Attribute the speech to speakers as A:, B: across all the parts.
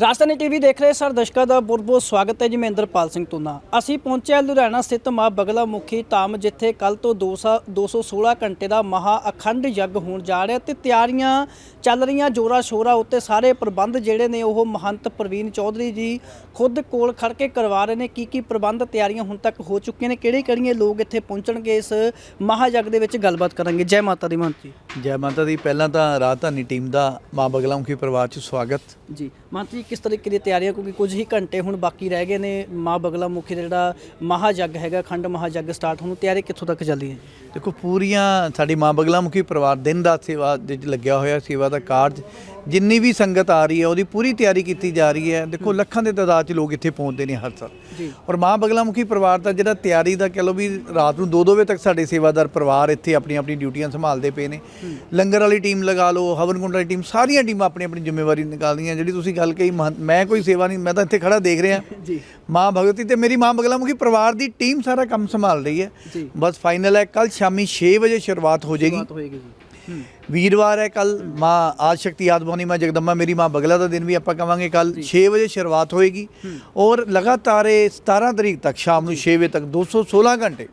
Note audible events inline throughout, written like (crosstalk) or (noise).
A: ਰਾਜਧਾਨੀ TV ਦੇਖ ਰਹੇ sir ਦਰਸ਼ਕਾਂ ਦਾ ਬਹੁਤ ਬਹੁਤ ਸਵਾਗਤ ਹੈ ਜੀ ਮੈਂ ਇੰਦਰਪਾਲ ਸਿੰਘ ਤੁਨਾ ਅਸੀਂ ਪਹੁੰਚੇ ਹਾਂ ਲੁਧਿਆਣਾ ਸਥਿਤ ਮਾਂ ਬਗਲਾ ਮੁਖੀ ਧਾਮ ਜਿੱਥੇ ਕੱਲ ਤੋਂ 200 216 ਘੰਟੇ ਦਾ ਮਹਾ ਅਖੰਡ ਯੱਗ ਹੋਣ ਜਾ ਰਿਹਾ ਤੇ ਤਿਆਰੀਆਂ ਚੱਲ ਰਹੀਆਂ ਜੋਰਾ ਸ਼ੋਰਾ ਉੱਤੇ ਸਾਰੇ ਪ੍ਰਬੰਧ ਜਿਹੜੇ ਨੇ ਉਹ ਮਹੰਤ ਪ੍ਰਵੀਨ ਚੌਧਰੀ ਜੀ ਖੁਦ ਕੋਲ ਖੜ ਕੇ ਕਰਵਾ ਰਹੇ ਨੇ। ਕੀ ਕੀ ਪ੍ਰਬੰਧ ਤਿਆਰੀਆਂ ਹੁਣ ਤੱਕ ਹੋ ਚੁੱਕੀਆਂ ਨੇ? ਕਿਹੜੇ ਕਿਹੜੀਆਂ ਲੋਕ ਇੱਥੇ ਪਹੁੰਚਣਗੇ? ਇਸ ਮਹਾ ਯੱਗ ਦੇ ਵਿੱਚ ਗੱਲਬਾਤ ਕਰਾਂਗੇ। ਜੈ ਮਾਤਾ ਦੀ ਮਹੰਤ ਜੀ।
B: ਜੈ ਮਾਤਾ ਦੀ। ਪਹਿਲਾਂ ਤਾਂ ਰਾਜਧਾਨੀ ਟੀਮ ਦਾ ਮਾਂ ਬਗਲਾਮੁਖੀ ਪਰਿਵਾਰ 'ਚ ਸਵਾਗਤ।
A: ਜੀ। ਮਹੰਤ ਜੀ ਕਿਸ ਤਰੀਕੇ ਦੀ ਤਿਆਰੀਆਂ ਕਿਉਂਕਿ ਕੁਝ ਹੀ ਘੰਟੇ ਹੁਣ ਬਾਕੀ ਰਹਿ ਗਏ ਨੇ ਮਾਂ ਬਗਲਾ ਮੁਖੀ ਦਾ ਜਿਹੜਾ ਮਹਾ ਯੱਗ ਹੈਗਾ ਖੰਡ ਮਹਾ ਯੱਗ ਸਟਾਰਟ ਹੋਣ ਨੂੰ ਤਿਆਰੀ ਕਿੱਥੋਂ ਤੱਕ ਚੱਲੀ ਹੈ?
B: ਦੇਖੋ ਪੂਰੀਆਂ ਸਾਡੀ ਮਾਂ ਬਗਲਾਮੁਖੀ ਪਰਿਵਾਰ ਦਿਨ ਰਾਤ ਸੇਵਾ ਦੇ ਵਿੱਚ ਲੱਗਿਆ ਹੋਇਆ ਸੇਵਾ ਦਾ ਕਾਰਜ ਜਿੰਨੀ ਵੀ ਸੰਗਤ ਆ ਰਹੀ ਹੈ ਉਹਦੀ ਪੂਰੀ ਤਿਆਰੀ ਕੀਤੀ ਜਾ ਰਹੀ ਹੈ। ਦੇਖੋ ਲੱਖਾਂ ਦੇ ਤਾਦਾਦ 'ਚ ਲੋਕ ਇੱਥੇ ਪਹੁੰਚਦੇ ਨੇ ਹਰ ਸਾਲ। ਔਰ ਮਾਂ ਬਗਲਾਮੁਖੀ ਪਰਿਵਾਰ ਦਾ ਜਿਹੜਾ ਤਿਆਰੀ ਦਾ ਕਹ ਲਓ ਵੀ ਰਾਤ ਨੂੰ 2-2 ਵਜੇ ਤੱਕ ਸਾਡੇ ਸੇਵਾਦਾਰ ਪਰਿਵਾਰ ਇੱਥੇ ਆਪਣੀ ਆਪਣੀ ਡਿਊਟੀਆਂ ਸੰਭਾਲਦੇ ਪਏ ਨੇ। ਲੰਗਰ ਵਾਲੀ ਟੀਮ ਲਗਾ ਲਓ ਹਵਨ ਕੁੰਡ ਵਾਲੀ ਟੀਮ ਸਾਰੀਆਂ ਟੀਮਾਂ ਆਪਣੀ ਆਪਣੀ ਜ਼ਿੰਮੇਵਾਰੀ ਨਿਕਾਲਦੀਆਂ ਜਿਹੜੀ ਤੁਸੀਂ ਗੱਲ ਕਹੀ ਮੈਂ ਕੋਈ ਸੇਵਾ ਨਹੀਂ ਮੈਂ ਤਾਂ ਇੱਥੇ ਖੜਾ ਦੇਖ ਰਿਹਾ। (laughs)
A: ਜੀ।
B: ਮਾਂ ਭਗਵਤੀ ਤੇ ਮੇਰੀ ਮਾਂ ਬਗਲਾਮੁਖੀ ਪਰਿਵਾਰ ਦੀ ਟੀਮ ਸਾਰਾ ਕੰਮ ਸੰਭਾਲ ਰਹੀ ਹੈ।
A: ਜੀ।
B: ਬਸ ਫਾਈਨਲ ਹੈ ਕੱਲ ਸ਼ਾਮੀ 6 ਵਜੇ ਸ਼ੁਰੂਆਤ ਹੋ ਜਾਏਗੀ।
A: ਜੀ।
B: ਵੀਰਵਾਰ ਹੈ ਕੱਲ ਮਾਂ ਆਦ ਸ਼ਕਤੀ ਭਵਾਨੀ ਮਾਂ ਜਗਦੰਬਾ ਮੇਰੀ ਮਾਂ ਬਗਲਾ ਦਾ ਦਿਨ ਵੀ ਆਪਾਂ ਕਵਾਂਗੇ ਕੱਲ 6 ਵਜੇ ਸ਼ੁਰੂਆਤ ਹੋਏਗੀ। ਔਰ ਲਗਾਤਾਰ ਇਹ 17 ਤਰੀਕ ਤੱਕ ਸ਼ਾਮ ਨੂੰ 6 ਵਜੇ ਤੱਕ 216 ਘੰਟੇ।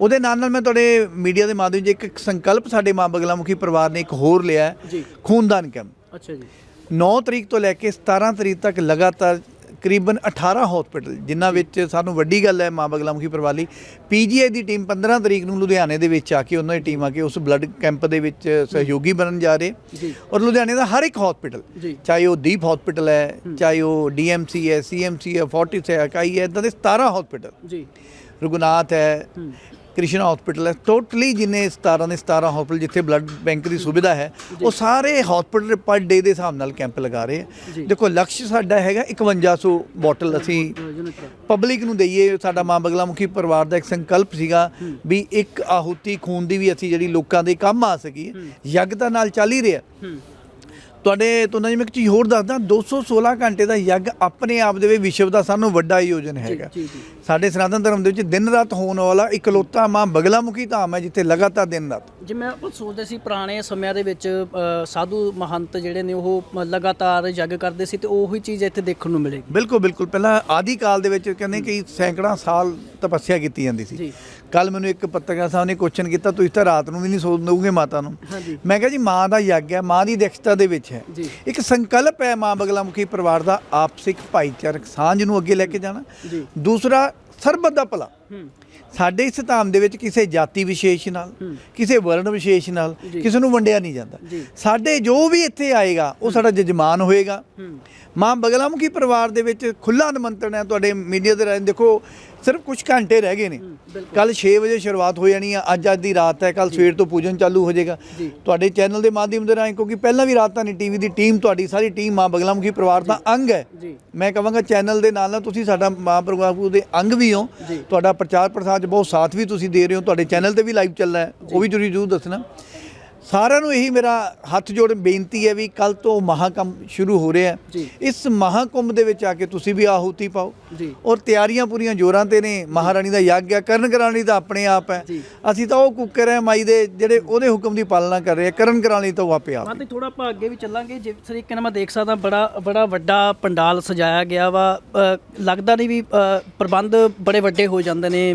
B: ਉਹਦੇ ਨਾਲ ਨਾਲ ਮੈਂ ਤੁਹਾਡੇ ਮੀਡੀਆ ਦੇ ਮਾਧਿਅਮ 'ਚ ਇੱਕ ਸੰਕਲਪ ਸਾਡੇ ਮਾਂ ਬਗਲਾਮੁਖੀ ਪਰਿਵਾਰ ਨੇ ਇੱਕ ਹੋਰ ਲਿਆ ਹੈ,
A: ਜੀ।
B: ਖੂਨਦਾਨ ਕੈਂਪ।
A: ਅੱਛਾ ਜੀ।
B: 9 ਤਰੀਕ ਤੋਂ ਲੈ ਕੇ 17 ਤਰੀਕ ਤੱਕ ਲਗਾਤਾਰ ਕਰੀਬਨ 18 ਹਸਪੀਟਲ ਜਿਨ੍ਹਾਂ ਵਿੱਚ ਸਾਨੂੰ ਵੱਡੀ ਗੱਲ ਹੈ ਮਾਂ ਬਗਲਾਮੁਖੀ ਪਰਿਵਾਰ ਲਈ। ਪੀਜੀਆਈ ਦੀ ਟੀਮ 15 ਤਰੀਕ ਨੂੰ ਲੁਧਿਆਣੇ ਦੇ ਵਿੱਚ ਆ ਕੇ ਉਹਨਾਂ ਦੀ ਟੀਮ ਆ ਕੇ ਉਸ ਬਲੱਡ ਕੈਂਪ ਦੇ ਵਿੱਚ ਸਹਿਯੋਗੀ ਬਣਨ ਜਾ ਰਹੇ। ਔਰ ਲੁਧਿਆਣੇ ਦਾ ਹਰ ਇੱਕ ਹਸਪੀਟਲ ਚਾਹੇ ਉਹ ਦੀਪ ਹਸਪੀਟਲ ਹੈ ਚਾਹੇ ਉਹ ਡੀਐਮਸੀ ਹੈ ਸੀਐਮਸੀ ਹੈ ਫੋਰਟਿਸ ਹੈ ਇਕਾਈ ਹੈ ਇਦਾਂ ਦੇ 17 ਹਸਪੀਟਲ
A: ਜੀ।
B: ਰਘੁਨਾਥ ਹੈ
A: ਹੂੰ।
B: ਕ੍ਰਿਸ਼ਨਾ ਹਸਪੀਟਲ ਹੈ। ਟੋਟਲੀ ਜਿੰਨੇ 17 ਦੇ 17 ਹਸਪੀਟਲ ਜਿੱਥੇ ਬਲੱਡ ਬੈਂਕ ਦੀ ਸੁਵਿਧਾ ਹੈ ਉਹ ਸਾਰੇ ਹਸਪੀਟਲ ਪਰ ਡੇ ਦੇ ਹਿਸਾਬ ਨਾਲ ਕੈਂਪ ਲਗਾ ਰਹੇ। ਹੈ। ਦੇਖੋ ਲਕਸ਼ ਸਾਡਾ ਹੈਗਾ 5100 ਬੋਟਲ ਅਸੀਂ ਪਬਲਿਕ ਨੂੰ ਦਈਏ। ਸਾਡਾ ਮਾਂ ਬਗਲਾਮੁਖੀ ਪਰਿਵਾਰ ਦਾ ਇੱਕ ਸੰਕਲਪ ਸੀਗਾ ਵੀ ਇੱਕ ਆਹੂਤੀ ਖੂਨ ਦੀ ਵੀ ਅਸੀਂ ਜਿਹੜੀ ਲੋਕਾਂ ਦੇ ਕੰਮ ਆ ਸਕੀਏ ਯੱਗ ਨਾਲ ਚੱਲ ਹੀ ਰਿਹਾ। ਤੁਹਾਡੇ ਤੋਂ ਨਾ ਜਿਵੇਂ ਇੱਕ ਚੀਜ਼ ਹੋਰ ਦੱਸਦਾ 216 ਘੰਟੇ ਦਾ ਯੱਗ ਆਪਣੇ ਆਪ ਦੇ ਵਿੱਚ ਵਿਸ਼ਵ ਦਾ ਸਾਨੂੰ ਵੱਡਾ ਆਯੋਜਨ ਹੈਗਾ।
A: ਜੀ ਜੀ।
B: ਸਾਡੇ ਸਨਾਤਨ ਧਰਮ ਦੇ ਵਿੱਚ ਦਿਨ ਰਾਤ ਹੋਣ ਵਾਲਾ ਇਕਲੌਤਾ ਮਾਂ ਬਗਲਾਮੁਖੀ ਧਾਮ ਹੈ ਜਿੱਥੇ ਲਗਾਤਾਰ ਦਿਨ ਰਾਤ।
A: ਜਿਵੇਂ ਆਪਾਂ ਸੋਚਦੇ ਸੀ ਪੁਰਾਣੇ ਸਮਿਆਂ ਦੇ ਵਿੱਚ ਸਾਧੂ ਮਹੰਤ ਜਿਹੜੇ ਨੇ ਉਹ ਮ- ਲਗਾਤਾਰ ਯੱਗ ਕਰਦੇ ਸੀ ਤੇ ਉਹੀ ਚੀਜ਼ ਇੱਥੇ ਦੇਖਣ ਨੂੰ ਮਿਲੇਗੀ।
B: ਬਿਲਕੁਲ ਬਿਲਕੁਲ। ਪਹਿਲਾਂ ਆਦਿ ਕਾਲ ਦੇ ਵਿੱਚ ਕਹਿੰਦੇ ਕਿ ਸੈਂਕੜਾ ਸਾਲ ਤਪੱਸਿਆ ਕੀਤੀ ਜਾਂਦੀ ਸੀ।
A: ਜੀ।
B: ਕੱਲ ਮੈਨੂੰ ਇੱਕ ਪੱਤਰਕਾਰ ਸਾਹਿਬ ਨੇ ਕੁਐਸਚਨ ਕੀਤਾ ਤੁਸੀਂ ਤਾਂ ਰਾਤ ਨੂੰ ਵੀ ਨਹੀਂ ਸੌਂ ਦੋਗੇ ਮਾਤਾ ਨੂੰ? ਮੈਂ ਕਿਹਾ ਜੀ ਮਾਂ ਦਾ ਯੱਗ ਹੈ ਮਾਂ ਦੀ ਅਧਿਕਸ਼ਤਾ ਦੇ ਵਿੱਚ। ਹੈ ਇੱਕ ਸੰਕਲਪ ਹੈ ਮਾਂ ਬਗਲਾਮੁਖੀ ਪਰਿਵਾਰ ਦਾ ਆਪਸਿਕ ਭਾਈਚਾਰਕ ਸਾਂਝ ਨੂੰ ਅੱਗੇ ਲੈ ਕੇ ਜਾਣਾ। ਦੂਸਰਾ ਸਰਬਤ ਦਾ ਭਲਾ। ਸਾਡੇ ਇਸ ਧਾਮ ਦੇ ਵਿੱਚ ਕਿਸੇ ਜਾਤੀ ਵਿਸ਼ੇਸ਼ ਨਾਲ। ਕਿਸੇ ਵਰਣ ਵਿਸ਼ੇਸ਼ ਨਾਲ। ਕਿਸੇ ਨੂੰ ਵੰਡਿਆ ਨਹੀਂ ਜਾਂਦਾ। ਸਾਡੇ ਜੋ ਵੀ ਇੱਥੇ ਆਏਗਾ ਉਹ ਸਾਡਾ ਜਜਮਾਨ ਹੋਏਗਾ। ਮਾਂ ਬਗਲਾਮੁਖੀ ਪਰਿਵਾਰ ਦੇ ਵਿੱਚ ਖੁੱਲਾ ਨਿਮੰਤਰਣ ਹੈ ਤੁਹਾਡੇ ਮੀਡੀਆ ਦੇ ਰਾਹੀਂ ਦੇਖੋ ਸਿਰਫ ਕੁਝ ਘੰਟੇ ਰਹਿ ਗਏ ਨੇ। ਕੱਲ 6 ਵਜੇ ਸ਼ੁਰੂਆਤ ਹੋ ਜਾਣੀ ਹੈ ਅੱਜ ਅੱਜ ਦੀ ਰਾਤ ਹੈ ਕੱਲ ਸਵੇਰ ਤੋਂ ਪੂਜਨ ਚਾਲੂ ਹੋ ਜਾਏਗਾ। ਤੁਹਾਡੇ ਚੈਨਲ ਦੇ ਮਾਧਿਅਮ ਦੇ ਰਾਹੀਂ ਕਿਉਂਕਿ ਪਹਿਲਾਂ ਵੀ ਰਾਜਧਾਨੀ ਟੀਵੀ ਦੀ ਟੀਮ ਤੁਹਾਡੀ ਸਾਰੀ ਟੀਮ ਮਾਂ ਬਗਲਾਮੁਖੀ ਪਰਿਵਾਰ ਦਾ ਅੰਗ ਹੈ। ਮੈਂ ਕਹਾਂਗਾ ਚੈਨਲ ਦੇ ਨਾਲ ਨਾਲ ਤੁਸੀਂ ਸਾਡਾ ਮਾਂ ਪਰਿਵਾਰ ਦੇ ਅੰਗ ਵੀ ਹੋ। ਤੁਹਾਡਾ ਪ੍ਰਚਾਰ ਪ੍ਰਸਾਰ 'ਚ ਬਹੁਤ ਸਾਥ ਵੀ ਤੁਸੀਂ ਦੇ ਰਹੇ ਹੋ ਤੁਹਾਡੇ ਚੈਨਲ ਤੇ ਵੀ ਲਾਈਵ ਚੱਲਣਾ ਹੈ। ਉਹ ਵੀ ਜ਼ਰੂਰ ਜ਼ਰੂਰ ਦੱਸਣਾ। ਸਾਰਿਆਂ ਨੂੰ ਇਹੀ ਮੇਰਾ ਹੱਥ ਜੋੜ ਬੇਨਤੀ ਹੈ ਵੀ ਕੱਲ ਤੋਂ ਮਹਾਕੰਮ ਸ਼ੁਰੂ ਹੋ ਰਿਹਾ ਹੈ। ਇਸ ਮਹਾਕੁੰਭ ਦੇ ਵਿੱਚ ਆ ਕੇ ਤੁਸੀਂ ਵੀ ਆਹੂਤੀ ਪਾਓ। ਔਰ ਤਿਆਰੀਆਂ ਪੂਰੀਆਂ ਜੋਰਾਂ ਤੇ ਨੇ। ਮਹਾਰਾਣੀ ਦਾ ਯੱਗ ਹੈ ਕਰਨ ਕਰਾਣੀ ਤਾਂ ਆਪਣੇ ਆਪ ਹੈ। ਅਸੀਂ ਤਾਂ ਉਹ ਕੁੱਕਰ ਹੈ ਮਾਈ ਦੇ ਜਿਹੜੇ ਉਹਦੇ ਹੁਕਮ ਦੀ ਪਾਲਣਾ ਕਰ ਰਹੇ ਆ ਕਰਨ ਕਰਾਣੀ ਤਾਂ ਉਹ ਆਪੇ ਆਪ
A: ਤੇ ਥੋੜਾ ਆਪਾਂ ਅੱਗੇ ਵੀ ਚੱਲਾਂਗੇ। ਜਿਸ ਤਰੀਕੇ ਨਾਲ ਮੈਂ ਦੇਖ ਸਕਦਾ ਬੜਾ ਬੜਾ ਵੱਡਾ ਪੰਡਾਲ ਸਜਾਇਆ ਗਿਆ ਵਾ। ਲੱਗਦਾ ਨਹੀਂ ਵੀ ਪ੍ਰਬੰਧ ਬੜੇ ਵੱਡੇ ਹੋ ਜਾਂਦੇ ਨੇ।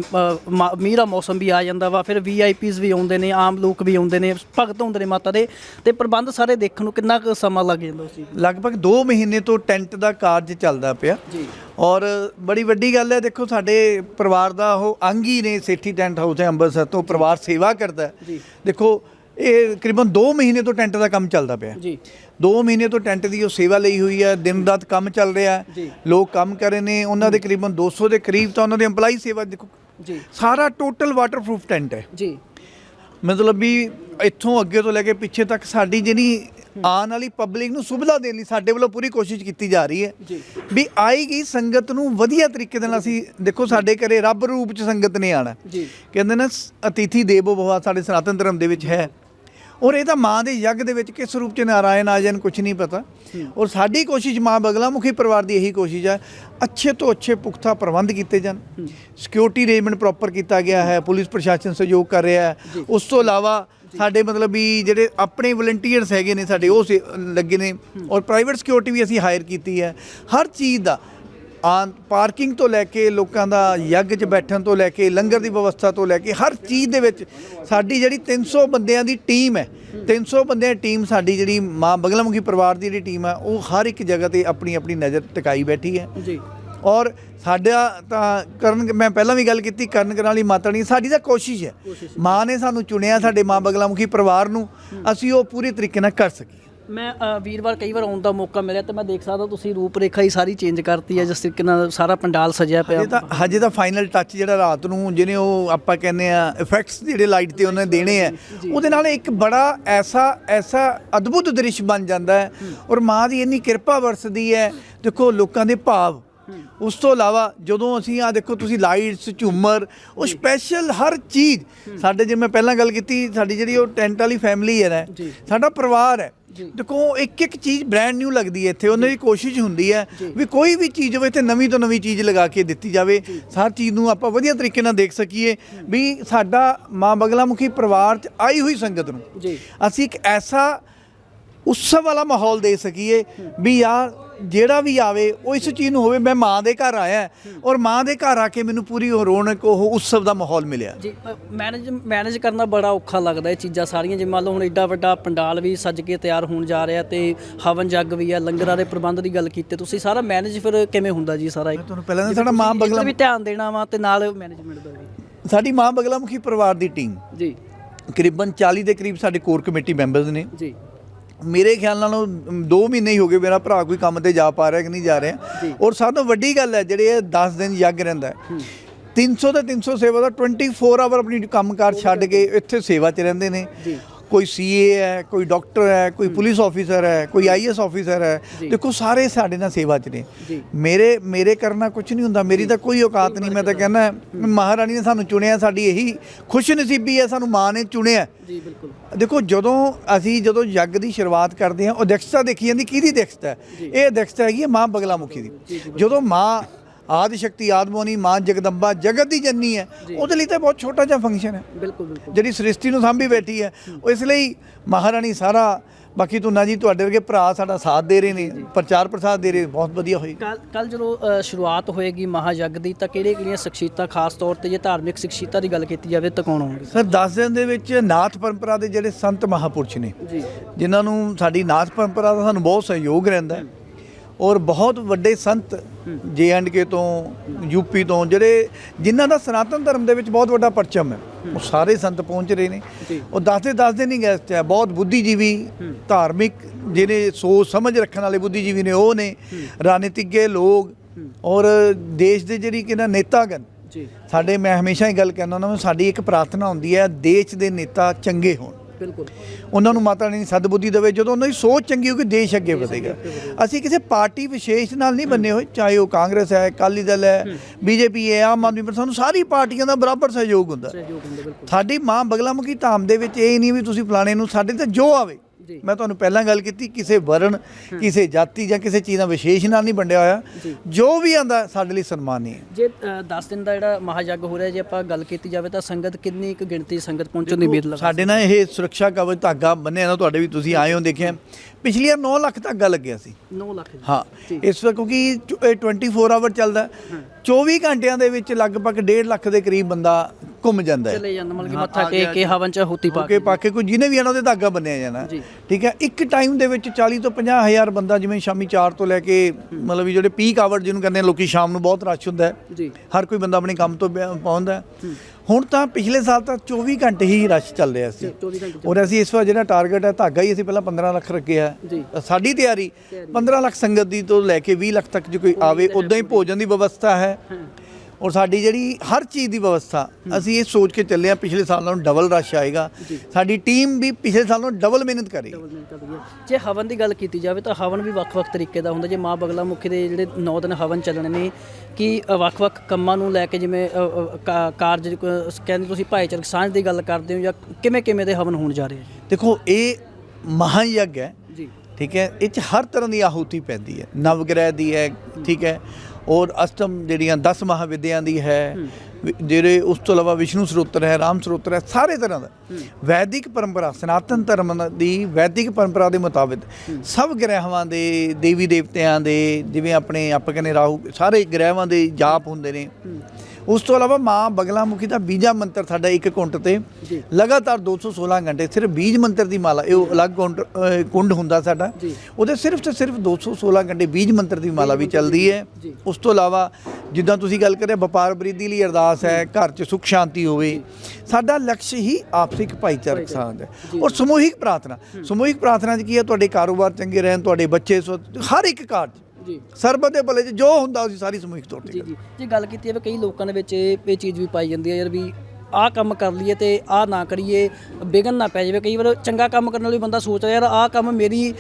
A: ਮਾ- ਦਾ ਮੌਸਮ ਵੀ ਆ ਜਾਂਦਾ ਵਾ। ਫਿਰ ਵੀਆਈਪੀਜ਼ ਵੀ ਆਉਂਦੇ ਨੇ। ਆਮ ਲੋਕ ਵੀ ਆਉਂਦੇ ਨੇ। ਭਗਤ ਹੁੰਦੇ ਨੇ ਮਾਤਾ ਦੇ ਤੇ ਪ੍ਰਬੰਧ ਸਾਰੇ ਦੇਖਣ ਨੂੰ ਕਿੰਨਾ ਕੁ ਸਮਾਂ ਲੱਗ ਜਾਂਦਾ ਉਸ ਚੀਜ਼ ਨੂੰ?
B: ਲਗਭਗ 2 ਮਹੀਨੇ ਤੋਂ ਟੈਂਟ ਦਾ ਕਾਰਜ ਚੱਲਦਾ ਪਿਆ।
A: ਜੀ।
B: ਔਰ ਬੜੀ ਵੱਡੀ ਗੱਲ ਹੈ ਦੇਖੋ ਸਾਡੇ ਪਰਿਵਾਰ ਦਾ ਉਹ ਅੰਗ ਹੀ ਨੇ ਸੇਠੀ ਟੈਂਟ ਹਾਊਸ ਹੈ ਅੰਮ੍ਰਿਤਸਰ ਤੋਂ ਪਰਿਵਾਰ ਸੇਵਾ ਕਰਦਾ ਹੈ।
A: ਜੀ।
B: ਦੇਖੋ ਇਹ ਤਕਰੀਬਨ 2 ਮਹੀਨੇ ਤੋਂ ਟੈਂਟ ਦਾ ਕੰਮ ਚੱਲਦਾ ਪਿਆ।
A: ਜੀ।
B: 2 ਮਹੀਨੇ ਤੋਂ ਟੈਂਟ ਦੀ ਉਹ ਸੇਵਾ ਲਈ ਹੋਈ ਹੈ ਦਿਨ ਰਾਤ ਕੰਮ ਚੱਲ ਰਿਹਾ ਹੈ।
A: ਜੀ।
B: ਲੋਕ ਕੰਮ ਕਰ ਰਹੇ ਨੇ ਉਹਨਾਂ ਦੇ ਤਕਰੀਬਨ 200 ਦੇ ਕਰੀਬ ਤਾਂ ਉਹਨਾਂ ਦੇ EMPLOYEE ਸੇਵਾ ਦੇਖੋ।
A: ਜੀ।
B: ਸਾਰਾ ਟੋਟਲ ਵਾਟਰਪ੍ਰੂਫ ਟੈਂਟ ਹੈ।
A: ਜੀ।
B: ਮਤਲਬ ਵੀ ਇੱਥੋਂ ਅੱਗੇ ਤੋਂ ਲੈ ਕੇ ਪਿੱਛੇ ਤੱਕ ਸਾਡੀ ਜਿਹੜੀ ਆਉਣ ਵਾਲੀ ਪਬਲਿਕ ਨੂੰ ਸੁਵਿਧਾ ਦੇਣ ਲਈ ਸਾਡੇ ਵੱਲੋਂ ਪੂਰੀ ਕੋਸ਼ਿਸ਼ ਕੀਤੀ ਜਾ ਰਹੀ ਹੈ
A: ਜੀ।
B: ਵੀ ਆਈ ਗਈ ਸੰਗਤ ਨੂੰ ਵਧੀਆ ਤਰੀਕੇ ਨਾਲ ਅਸੀਂ ਦੇਖੋ ਸਾਡੇ ਘਰੇ ਰੱਬ ਰੂਪ ਚ ਸੰਗਤ ਨੇ ਆਣਾ
A: ਜੀ।
B: ਕਹਿੰਦੇ ਨਾ ਅਤਿਥੀ ਦੇਵੋ ਭਵਾ ਸਾਡੇ ਸਨਾਤਨ ਧਰਮ ਦੇ ਵਿੱਚ ਹੈ। ਔਰ ਇਹ ਤਾਂ ਮਾਂ ਦੇ ਯੱਗ ਦੇ ਵਿੱਚ ਕਿਸ ਰੂਪ ਚ ਨਾਰਾਇਣ ਆ ਜਾਣ ਕੁਝ ਨਹੀਂ ਪਤਾ। ਔਰ ਸਾਡੀ ਕੋਸ਼ਿਸ਼ ਮਾਂ ਬਗਲਾਮੁਖੀ ਪਰਿਵਾਰ ਦੀ ਇਹੀ ਕੋਸ਼ਿਸ਼ ਹੈ ਅੱਛੇ ਤੋਂ ਅੱਛੇ ਪੁਖਤਾ ਪ੍ਰਬੰਧ ਕੀਤੇ ਜਾਣ। ਸਿਕਿਉਰਿਟੀ ਅਰੇਂਜਮੈਂਟ ਪ੍ਰੋਪਰ ਕੀਤਾ ਗਿਆ ਹੈ ਪੁਲਿਸ ਪ੍ਰਸ਼ਾਸਨ ਸਹਿਯੋਗ ਕਰ ਰਿਹਾ ਹੈ। ਉਸ ਤੋਂ ਇਲਾਵਾ ਸਾਡੇ ਮਤਲਬ ਵੀ ਜਿਹੜੇ ਆਪਣੇ ਵਲੰਟੀਅਰਸ ਹੈਗੇ ਨੇ ਸਾਡੇ ਉਹ ਸੇ- ਲੱਗੇ ਨੇ। ਔਰ ਪ੍ਰਾਈਵੇਟ ਸਿਕਿਉਰਿਟੀ ਵੀ ਅਸੀਂ ਹਾਇਰ ਕੀਤੀ ਹੈ। ਹਰ ਚੀਜ਼ ਦਾ ਆ ਪਾਰਕਿੰਗ ਤੋਂ ਲੈ ਕੇ ਲੋਕਾਂ ਦਾ ਯੱਗ 'ਚ ਬੈਠਣ ਤੋਂ ਲੈ ਕੇ ਲੰਗਰ ਦੀ ਵਿਵਸਥਾ ਤੋਂ ਲੈ ਕੇ ਹਰ ਚੀਜ਼ ਦੇ ਵਿੱਚ ਸਾਡੀ ਜਿਹੜੀ 300 ਬੰਦਿਆਂ ਦੀ ਟੀਮ ਹੈ 300 ਬੰਦਿਆਂ ਦੀ ਟੀਮ ਸਾਡੀ ਜਿਹੜੀ ਮਾਂ ਬਗਲਾਮੁਖੀ ਪਰਿਵਾਰ ਦੀ ਜਿਹੜੀ ਟੀਮ ਹੈ ਉਹ ਹਰ ਇੱਕ ਜਗ੍ਹਾ ਤੇ ਆਪਣੀ ਆਪਣੀ ਨਜ਼ਰ ਟਿਕਾਈ ਬੈਠੀ ਹੈ।
A: ਜੀ।
B: ਔਰ ਸਾਡਾ ਤਾਂ ਕਰਨ ਮੈਂ ਪਹਿਲਾਂ ਵੀ ਗੱਲ ਕੀਤੀ ਕਰਨ ਕਰਨ ਵਾਲੀ ਮਾਤਾ ਨਹੀਂ ਸਾਡੀ ਤਾਂ ਕੋਸ਼ਿਸ਼ ਹੈ। ਮਾਂ ਨੇ ਸਾਨੂੰ ਚੁਣਿਆ ਸਾਡੇ ਮਾਂ ਬਗਲਾਮੁਖੀ ਪਰਿਵਾਰ ਨੂੰ ਅਸੀਂ ਉਹ ਪੂਰੀ ਤਰੀਕੇ ਨਾਲ ਕਰ ਸਕੀਏ।
A: ਮੈਂ ਅ, ਵੀਰਵਾਰ ਕਈ ਵਾਰ ਆਉਣ ਦਾ ਮੌਕਾ ਮਿਲਿਆ ਤੇ ਮੈਂ ਦੇਖ ਸਕਦਾ ਤੁਸੀਂ ਰੂਪ ਰੇਖਾ ਹੀ ਸਾਰੀ ਚੇਂਜ ਕਰਤੀ ਹੈ ਜਿਸ ਤਰੀਕੇ ਨਾਲ ਸਾਰਾ ਪੰਡਾਲ ਸਜਿਆ ਪਿਆ।
B: ਹਜੇ ਤਾਂ ਹਜੇ ਤਾਂ ਫਾਈਨਲ ਟੱਚ ਜਿਹੜਾ ਰਾਤ ਨੂੰ ਜਿਹਨੇ ਉਹ ਆਪਾਂ ਕਹਿੰਦੇ ਆ ਇਫੈਕਟਸ ਜਿਹੜੇ ਲਾਈਟ ਤੇ ਉਹਨੇ ਦੇਣੇ ਆ ਉਹਦੇ ਨਾਲ ਇੱਕ ਬੜਾ ਐਸਾ ਐਸਾ ਅਦਭੁਤ ਦ੍ਰਿਸ਼ ਬਣ ਜਾਂਦਾ ਹੈ। ਔਰ ਮਾਂ ਦੀ ਇੰਨੀ ਕਿਰਪਾ ਵਰਸਦੀ ਹੈ। ਦੇਖੋ ਲੋਕਾਂ ਦੇ ਭਾਵ ਉਸ ਤੋਂ ਇਲਾਵਾ ਜਦੋਂ ਅਸੀਂ ਆ ਦੇਖੋ ਤੁਸੀਂ ਲਾਈਟਸ ਝੂਮਰ ਉਹ ਸਪੈਸ਼ਲ ਹਰ ਚੀਜ਼। ਸਾਡੇ ਜਿਵੇਂ ਮੈਂ ਪਹਿਲਾਂ ਗੱਲ ਕੀਤੀ ਸਾਡੀ ਜਿਹੜੀ ਉਹ ਟੈਂਟ ਵਾਲੀ ਫੈਮਿਲੀ ਹੈ ਨਾ। ਸਾਡਾ ਪਰਿਵਾਰ ਹੈ। ਦੇਖੋ ਇੱਕ ਇੱਕ ਚੀਜ਼ ਬ੍ਰਾਂਡ ਨਿਊ ਲੱਗਦੀ ਹੈ ਇੱਥੇ। ਉਹਨਾਂ ਦੀ ਕੋਸ਼ਿਸ਼ ਹੁੰਦੀ ਹੈ ਵੀ ਕੋਈ ਵੀ ਚੀਜ਼ ਹੋਵੇ ਤੇ ਨਵੀਂ ਤੋਂ ਨਵੀਂ ਚੀਜ਼ ਲਗਾ ਕੇ ਦਿੱਤੀ ਜਾਵੇ। ਹਰ ਚੀਜ਼ ਨੂੰ ਆਪਾਂ ਵਧੀਆ ਤਰੀਕੇ ਨਾਲ ਦੇਖ ਸਕੀਏ ਵੀ ਸਾਡਾ ਮਾਂ ਬਗਲਾਮੁਖੀ ਪਰਿਵਾਰ 'ਚ ਆਈ ਹੋਈ ਸੰਗਤ ਨੂੰ। ਅਸੀਂ ਇੱਕ ਐਸਾ ਉਤਸਵ ਵਾਲਾ ਮਾਹੌਲ ਦੇ ਸਕੀਏ ਵੀ ਯਾਰ ਜਿਹੜਾ ਵੀ ਆਵੇ ਉਹ ਇਸ ਚੀਜ਼ ਨੂੰ ਹੋਵੇ ਮੈਂ ਮਾਂ ਦੇ ਘਰ ਆਇਆ ਔਰ ਮਾਂ ਦੇ ਘਰ ਆ ਕੇ ਮੈਨੂੰ ਪੂਰੀ ਉਹ ਰੌਣਕ ਉਹ ਉਤਸਵ ਦਾ ਮਾਹੌਲ ਮਿਲਿਆ।
A: ਜੀ ਮੈਨੇਜ ਮੈਨੇਜ ਕਰਨਾ ਬੜਾ ਔਖਾ ਲੱਗਦਾ ਇਹ ਚੀਜ਼ਾਂ ਸਾਰੀਆਂ ਜੇ ਮੰਨ ਲਓ ਹੁਣ ਏਡਾ ਵੱਡਾ ਪੰਡਾਲ ਵੀ ਸੱਜ ਕੇ ਤਿਆਰ ਹੋਣ ਜਾ ਰਿਹਾ ਤੇ ਹਵਨ ਜੱਗ ਵੀ ਆ ਲੰਗਰਾਂ ਦੇ ਪ੍ਰਬੰਧ ਦੀ ਗੱਲ ਕੀਤੀ ਤੁਸੀਂ ਸਾਰਾ ਮੈਨੇਜ ਫਿਰ ਕਿਵੇਂ ਹੁੰਦਾ ਜੀ ਸਾਰਾ
B: ਮੈਂ ਤੁਹਾਨੂੰ ਪਹਿਲਾਂ ਸਾਡਾ ਮਾਂ
A: ਬਗਲਾ
B: ਬਗਲਾ
A: ਵੀ ਧਿਆਨ ਦੇਣਾ ਵਾ ਤੇ ਨਾਲ ਮੈਨੇਜਮੈਂਟ ਦਾ ਵੀ।
B: ਸਾਡੀ ਮਾਂ ਬਗਲਾਮੁਖੀ ਪਰਿਵਾਰ ਦੀ ਟੀਮ।
A: ਜੀ।
B: ਕਰੀਬਨ 40 ਦੇ ਕਰੀਬ ਸਾਡੇ ਕੋਰ ਕਮੇਟੀ ਮੈਂਬਰਸ ਨੇ।
A: ਜੀ।
B: ਮੇਰੇ ਖਿਆਲ ਨਾਲ 2 ਮਹੀਨੇ ਹੀ ਹੋ ਗਏ ਮੇਰਾ ਭਰਾ ਕੋਈ ਕੰਮ ਤੇ ਜਾ ਪਾ ਰਿਹਾ ਕਿ ਨਹੀਂ ਜਾ ਰਿਹਾ। ਔਰ ਸਭ ਤੋਂ ਵੱਡੀ ਗੱਲ ਹੈ ਜਿਹੜੇ ਇਹ 10 ਦਿਨ ਯੱਗ ਰਹਿੰਦਾ ਹੈ 300 ਤੇ 300 ਸੇਵਾ ਦਾ 24 ਆਵਰ ਆਪਣੀ ਕੰਮਕਾਰ ਛੱਡ ਕੇ ਇੱਥੇ ਸੇਵਾ 'ਚ ਰਹਿੰਦੇ ਨੇ।
A: ਜੀ।
B: ਕੋਈ ਸੀਏ ਹੈ ਕੋਈ ਡਾਕਟਰ ਹੈ ਕੋਈ ਪੁਲਿਸ ਆਫੀਸਰ ਹੈ ਕੋਈ ਆਈਐਸ ਆਫੀਸਰ ਹੈ। ਦੇਖੋ ਸਾਰੇ ਸਾਡੇ ਨਾਲ ਸੇਵਾ 'ਚ ਨੇ। ਮੇਰੇ ਮੇਰੇ ਕਰਨਾ ਕੁਝ ਨਹੀਂ ਹੁੰਦਾ। ਮੇਰੀ ਤਾਂ ਕੋਈ ਔਕਾਤ ਨਹੀਂ। ਮੈਂ ਤਾਂ ਕਹਿੰਦਾ ਮਹਾਰਾਣੀ ਨੇ ਸਾਨੂੰ ਚੁਣਿਆ ਸਾਡੀ ਇਹੀ ਖੁਸ਼ ਨਸੀਬੀ ਹੈ ਸਾਨੂੰ ਮਾਂ ਨੇ ਚੁਣਿਆ।
A: ਜੀ ਬਿਲਕੁਲ।
B: ਦੇਖੋ ਜਦੋਂ ਅਸੀਂ ਜਦੋਂ ਯੱਗ ਦੀ ਸ਼ੁਰੂਆਤ ਕਰਦੇ ਹਾਂ ਉਹ ਦਕਸ਼ਤਾ ਦੇਖੀ ਜਾਂਦੀ ਕਿਹਦੀ ਹੈ? ਇਹ ਦਕਸ਼ਤਾ ਹੈਗੀ ਮਾਂ ਬਗਲਾਮੁਖੀ ਦੀ। ਜਦੋਂ ਮਾਂ ਆਦਿ ਸ਼ਕਤੀ ਆਦਮੋਨੀ ਮਾਂ ਜਗਦੰਬਾ ਜਗਤ ਦੀ ਜਨਨੀ ਹੈ। ਉਹਦੇ ਲਈ ਤਾਂ ਬਹੁਤ ਛੋਟਾ ਜਿਹਾ ਫੰਕਸ਼ਨ ਹੈ।
A: ਬਿਲਕੁਲ ਬਿਲਕੁਲ।
B: ਜਿਹੜੀ ਸ੍ਰਿਸ਼ਟੀ ਨੂੰ ਸਾਂਭੀ ਬੈਠੀ ਹੈ ਉਹ ਇਸ ਲਈ ਮਹਾਰਾਣੀ ਸਾਰਾ ਬਾਕੀ ਤੁਨਾ ਜੀ ਤੁਹਾਡੇ ਵਰਗੇ ਭਰਾ ਸਾਡਾ ਸਾਥ ਦੇ ਰਹੇ ਨੇ ਪ੍ਰਚਾਰ ਪ੍ਰਸਾਰ ਦੇ ਰਹੇ ਬਹੁਤ ਵਧੀਆ ਹੋਈ।
A: ਕੱਲ ਕੱਲ ਜਦੋਂ ਸ਼ੁਰੂਆਤ ਹੋਏਗੀ ਮਹਾਯੱਗ ਦੀ ਤਾਂ ਕਿਹੜੇ ਕਿਹੜੀਆਂ ਸ਼ਖਸੀਅਤਾਂ ਖਾਸ ਤੌਰ ਤੇ ਜੇ ਧਾਰਮਿਕ ਸ਼ਖਸੀਅਤਾਂ ਦੀ ਗੱਲ ਕੀਤੀ ਜਾਵੇ ਤਾਂ ਕੌਣ ਹੋਣਗੇ?
B: ਸਰ 10 ਦਿਨ ਦੇ ਵਿੱਚ ਨਾਥ ਪਰੰਪਰਾ ਦੇ ਜਿਹੜੇ ਸੰਤ ਮਹਾਪੁਰਸ਼ ਨੇ ਜਿਨ੍ਹਾਂ ਨੂੰ ਸਾਡੀ ਨਾਥ ਪਰੰਪਰਾ ਦਾ ਸਾਨੂੰ ਬਹੁਤ ਸਹਿਯੋਗ ਰਹਿੰਦਾ ਹੈ। ਔਰ ਬਹੁਤ ਵੱਡੇ ਸੰਤ ਜੇ ਐਂਡ ਕੇ ਤੋਂ ਯੂਪੀ ਤੋਂ ਜਿਹੜੇ ਜਿਨ੍ਹਾਂ ਦਾ ਸਨਾਤਨ ਧਰਮ ਦੇ ਵਿੱਚ ਬਹੁਤ ਵੱਡਾ ਪਰਚਮ ਹੈ ਉਹ ਸਾਰੇ ਸੰਤ ਪਹੁੰਚ ਰਹੇ ਨੇ। ਉਹ ਦੱਸਦੇ ਦੱਸਦੇ ਨਹੀਂ ਗੈਸਟ ਹੈ ਬਹੁਤ ਬੁੱਧੀਜੀਵੀ ਧਾਰਮਿਕ ਜਿਹੜੇ ਸੋਚ ਸਮਝ ਰੱਖਣ ਵਾਲੇ ਬੁੱਧੀਜੀਵੀ ਨੇ ਉਹ ਨੇ। ਰਾਜਨੀਤਿਗੇ ਲੋਕ ਔਰ ਦੇਸ਼ ਦੇ ਜਿਹੜੀ ਕਿ ਨਾ ਨੇਤਾਗਨ ਸਾਡੇ ਮੈਂ ਹਮੇਸ਼ਾ ਹੀ ਗੱਲ ਕਹਿੰਦਾ ਉਹਨਾਂ ਨੂੰ ਸਾਡੀ ਇੱਕ ਪ੍ਰਾਰਥਨਾ ਹੁੰਦੀ ਹੈ ਦੇਸ਼ ਦੇ ਨੇਤਾ ਚੰਗੇ ਹੋਣ।
A: ਬਿਲਕੁਲ।
B: ਉਹਨਾਂ ਨੂੰ ਮਾਤਾ ਰਾਣੀ ਸਦਬੁੱਧੀ ਦੇਵੇ ਜਦੋਂ ਉਹਨਾਂ ਦੀ ਸੋਚ ਚੰਗੀ ਹੋਊਗੀ ਦੇਸ਼ ਅੱਗੇ ਵਧੇਗਾ। ਅਸੀਂ ਕਿਸੇ ਪਾਰਟੀ ਵਿਸ਼ੇਸ਼ ਨਾਲ ਨਹੀਂ ਬੰਨੇ ਹੋਏ ਚਾਹੇ ਉਹ ਕਾਂਗਰਸ ਹੈ ਅਕਾਲੀ ਦਲ ਹੈ ਬੀਜੇਪੀ ਹੈ ਆਮ ਆਦਮੀ ਪਾਰਟੀ ਸਾਨੂੰ ਸਾਰੀ ਪਾਰਟੀਆਂ ਦਾ ਬਰਾਬਰ ਸਹਿਯੋਗ ਹੁੰਦਾ। ਸਾਡੀ ਮਾਂ ਬਗਲਾਮੁਖੀ ਧਾਮ ਦੇ ਵਿੱਚ ਇਹ ਨਹੀਂ ਵੀ ਤੁਸੀਂ ਫਲਾਣੇ ਨੂੰ ਸਾਡੇ ਤੇ ਜੋ ਆਵੇ। ਮੈਂ ਤੁਹਾਨੂੰ ਪਹਿਲਾਂ ਗੱਲ ਕੀਤੀ ਕਿਸੇ ਵਰਨ ਕਿਸੇ ਜਾਤੀ ਜਾਂ ਕਿਸੇ ਚੀਜ਼ ਦਾ ਵਿਸ਼ੇਸ਼ ਨਾਲ ਨਹੀਂ ਵੰਡਿਆ ਹੋਇਆ
A: ਜੀ।
B: ਵੀ ਆਂਦਾ ਸਾਡੇ ਲਈ ਸਨਮਾਨੀ ਹੈ
A: ਜੇ 10 ਦਿਨ ਦਾ ਜਿਹੜਾ ਮਹਾਯੱਗ ਹੋ ਰਿਹਾ ਜੇ ਆਪਾਂ ਗੱਲ ਕੀਤੀ ਜਾਵੇ ਤਾਂ ਸੰਗਤ ਕਿੰਨੀ ਕੁ ਗਿਣਤੀ ਸੰਗਤ ਪਹੁੰਚਣ ਦੀ ਉਮੀਦ ਲਗਾ
B: ਸਾਡੇ ਨਾਲ ਇਹ ਸੁਰੱਖਿਆ ਕਵਚ ਧਾਗਾ ਬੰਨਿਆ ਨਾ ਤੁਹਾਡੇ ਵੀ ਤੁਸੀਂ ਆਏ ਹੋ ਦੇਖਿਆ ਪਿਛਲੀ ਵਾਰ 9 ਲੱਖ ਧਾਗਾ ਲੱਗਿਆ ਸੀ
A: 9 ਲੱਖ।
B: ਹਾਂ। ਇਸ ਵਾਰ ਕਿਉਂਕਿ ਚ- ਇਹ 24 ਆਵਰ ਚੱਲਦਾ ਹੈ। 24 ਘੰਟਿਆਂ ਦੇ ਵਿੱਚ ਲਗਭਗ 1.5 ਲੱਖ ਦੇ ਕਰੀਬ ਬੰਦਾ ਘੁੰਮ ਜਾਂਦਾ ਹੈ।
A: ਚਲੇ ਜਾਂਦਾ ਮਤਲਬ ਕਿ ਮੱਥਾ ਟੇਕ ਕੇ ਹਵਨ ਚ ਹੁੱਤੀ ਪਾ
B: ਕੇ। ਕੋਈ ਜਿਹਨੇ ਵੀ ਆਣਾ ਉਹਦੇ ਧਾਗਾ ਬੰਨਿਆ ਜਾਣਾ। ਠੀਕ ਹੈ ਇੱਕ ਟਾਈਮ ਦੇ ਵਿੱਚ 40 ਤੋਂ 50 ਹਜ਼ਾਰ ਬੰਦਾ ਜਿਵੇਂ ਸ਼ਾਮੀ 4 ਤੋਂ ਲੈ ਕੇ ਮਤਲਬ ਜਿਹੜੇ ਪੀਕ ਆਵਰ ਜਿਹਨੂੰ ਕਹਿੰਦੇ ਆ ਲੋਕੀ ਸ਼ਾਮ ਨੂੰ ਬਹੁਤ ਰਸ਼ ਹੁੰਦਾ ਹੈ। ਹਰ ਕੋਈ ਬੰਦਾ ਆਪਣੇ ਕੰਮ ਤੋਂ ਪਹੁੰਚਦਾ ਹੁਣ ਤਾਂ ਪਿਛਲੇ ਸਾਲ ਤਾਂ 24 ਘੰਟੇ ਹੀ ਰਸ਼ ਚੱਲ ਰਿਹਾ ਸੀ।
A: 24 ਘੰਟੇ ਚੱਲ-
B: ਔਰ ਅਸੀਂ ਇਸ ਵਾਰ ਜਿਹੜਾ ਟਾਰਗੇਟ ਹੈ ਧਾਗਾ ਹੀ ਅਸੀਂ ਪਹਿਲਾਂ 15 ਲੱਖ ਰੱਖਿਆ। ਸਾਡੀ ਤਿਆਰੀ 15 ਲੱਖ ਸੰਗਤ ਦੀ ਤੋਂ ਲੈ ਕੇ 20 ਲੱਖ ਤੱਕ ਜੇ ਕੋਈ ਆਵੇ ਉਦਾਂ ਹੀ ਭੋਜਨ ਦੀ ਵਿਵਸਥਾ ਹੈ। ਔਰ ਸਾਡੀ ਜਿਹੜੀ ਹਰ ਚੀਜ਼ ਦੀ ਵਿਵਸਥਾ ਅਸੀਂ ਇਹ ਸੋਚ ਕੇ ਚੱਲੇ ਆ ਪਿਛਲੇ ਸਾਲ ਨਾਲੋਂ ਡਬਲ ਰਸ਼ ਆਏਗਾ। ਸਾਡੀ ਟੀਮ ਵੀ ਪਿਛਲੇ ਸਾਲ ਨਾਲੋਂ ਡਬਲ ਮਿਹਨਤ ਕਰੇਗੀ
A: ਜੇ ਹਵਨ ਦੀ ਗੱਲ ਕੀਤੀ ਜਾਵੇ ਤਾਂ ਹਵਨ ਵੀ ਵੱਖ-ਵੱਖ ਤਰੀਕੇ ਦਾ ਹੁੰਦਾ। ਜੇ ਮਾਂ ਬਗਲਾ ਮੁਖੀ ਦੇ ਜਿਹੜੇ 9 ਦਿਨ ਹਵਨ ਚੱਲਣੇ ਨੇ ਕਿ ਵੱਖ-ਵੱਖ ਕੰਮਾਂ ਨੂੰ ਲੈ ਕੇ ਜਿਵੇਂ ਕਾਰਜ ਕਹਿੰਦੇ ਤੁਸੀਂ ਭਾਈਚਾਰਕ ਸਾਂਝ ਦੀ ਗੱਲ ਕਰਦੇ ਹੋ ਜਾਂ ਕਿਵੇਂ-ਕਿਵੇਂ ਦੇ ਹਵਨ ਹੋਣ ਜਾ ਰਹੇ
B: ਦੇਖੋ ਇਹ ਮਹਾਯੱਗ ਹੈ।
A: ਜੀ।
B: ਠੀਕ ਹੈ? ਇਹ ਚ ਹਰ ਤਰ੍ਹਾਂ ਦੀ ਆਹੂਤੀ ਪੈਂਦੀ ਹੈ। ਨਵਗ੍ਰਹਿ ਦੀ ਹੈ। ਠੀਕ ਹੈ? ਔਰ ਅਸ਼ਟਮ ਜਿਹੜੀਆਂ 10 ਮਹਾਵਿਦਿਆਂ ਦੀ ਹੈ ਜਿਹੜੇ ਉਸ ਤੋਂ ਇਲਾਵਾ ਵਿਸ਼ਨੂੰ ਸਰੋਤਰ ਹੈ ਰਾਮ ਸਰੋਤਰ ਹੈ ਸਾਰੇ ਤਰ੍ਹਾਂ ਦਾ। ਵੈਦਿਕ ਪਰੰਪਰਾ ਸਨਾਤਨ ਧਰਮ ਦੀ ਵੈਦਿਕ ਪਰੰਪਰਾ ਦੇ ਮੁਤਾਬਿਕ ਸਭ ਗ੍ਰਹਿਵਾਂ ਦੇ ਦੇਵੀ ਦੇਵਤਿਆਂ ਦੇ ਜਿਵੇਂ ਆਪਣੇ ਆਪਾਂ ਕਹਿੰਦੇ ਰਾਹੂ ਸਾਰੇ ਗ੍ਰਹਿਵਾਂ ਦੇ ਜਾਪ ਹੁੰਦੇ ਨੇ। ਉਸ ਤੋਂ ਇਲਾਵਾ ਮਾਂ ਬਗਲਾਮੁਖੀ ਦਾ ਬੀਜਾ ਮੰਤਰ ਸਾਡਾ ਇੱਕ ਕੁੰਟ ਤੇ। ਲਗਾਤਾਰ 216 ਘੰਟੇ ਸਿਰਫ ਬੀਜ ਮੰਤਰ ਦੀ ਮਾਲਾ ਇਹ ਅਲੱਗ ਕੁੰਡ ਅਹ ਕੁੰਡ ਹੁੰਦਾ ਸਾਡਾ। ਉਹਦੇ ਸਿਰਫ ਤੇ ਸਿਰਫ 216 ਘੰਟੇ ਬੀਜ ਮੰਤਰ ਦੀ ਮਾਲਾ ਵੀ ਚੱਲਦੀ ਹੈ। ਉਸ ਤੋਂ ਇਲਾਵਾ ਜਿੱਦਾਂ ਤੁਸੀਂ ਗੱਲ ਕਰੇ ਵਪਾਰ ਬਰੀਦੀ ਲਈ ਅਰਦਾਸ ਹੈ ਘਰ 'ਚ ਸੁਖ ਸ਼ਾਂਤੀ ਹੋਵੇ। ਸਾਡਾ ਲਕਸ਼ ਹੀ ਆਪਸਿਕ ਭਾਈਚਾਰਕ ਸਾਂਝ ਹੈ। ਔਰ ਸਮੂਹਿਕ ਪ੍ਰਾਰਥਨਾ ਸਮੂਹਿਕ ਪ੍ਰਾਰਥਨਾ 'ਚ ਕੀ ਹੈ? ਤੁਹਾਡੇ ਕਾਰੋਬਾਰ ਚੰਗੇ ਰਹਿਣ ਤੁਹਾਡੇ ਬੱਚੇ ਹਰ ਇੱਕ ਕਾਰਜ
A: ਜੀ।
B: ਸਰਬਤ ਦੇ ਭਲੇ 'ਚ ਜੋ ਹੁੰਦਾ ਅਸੀਂ ਸਾਰੀ ਸਮੂਹਿਕ ਤੌਰ ਤੇ
A: ਜੀ ਜੀ। ਜੇ ਗੱਲ ਕੀਤੀ ਜਾਵੇ ਕਈ ਲੋਕਾਂ ਦੇ ਵਿੱਚ ਇਹ ਇਹ ਚੀਜ਼ ਵੀ ਪਾਈ ਜਾਂਦੀ ਹੈ ਯਾਰ ਵੀ ਆਹ ਕੰਮ ਕਰ ਲਈਏ ਤੇ ਆਹ ਨਾ ਕਰੀਏ ਵਿਗਨ ਨਾ ਪੈ ਜਾਵੇ। ਕਈ ਵਾਰ ਚੰਗਾ ਕੰਮ ਕਰਨ ਵਾਲੀ ਬੰਦਾ ਸੋਚਦਾ ਯਾਰ ਆਹ ਕੰਮ ਮੇਰੀ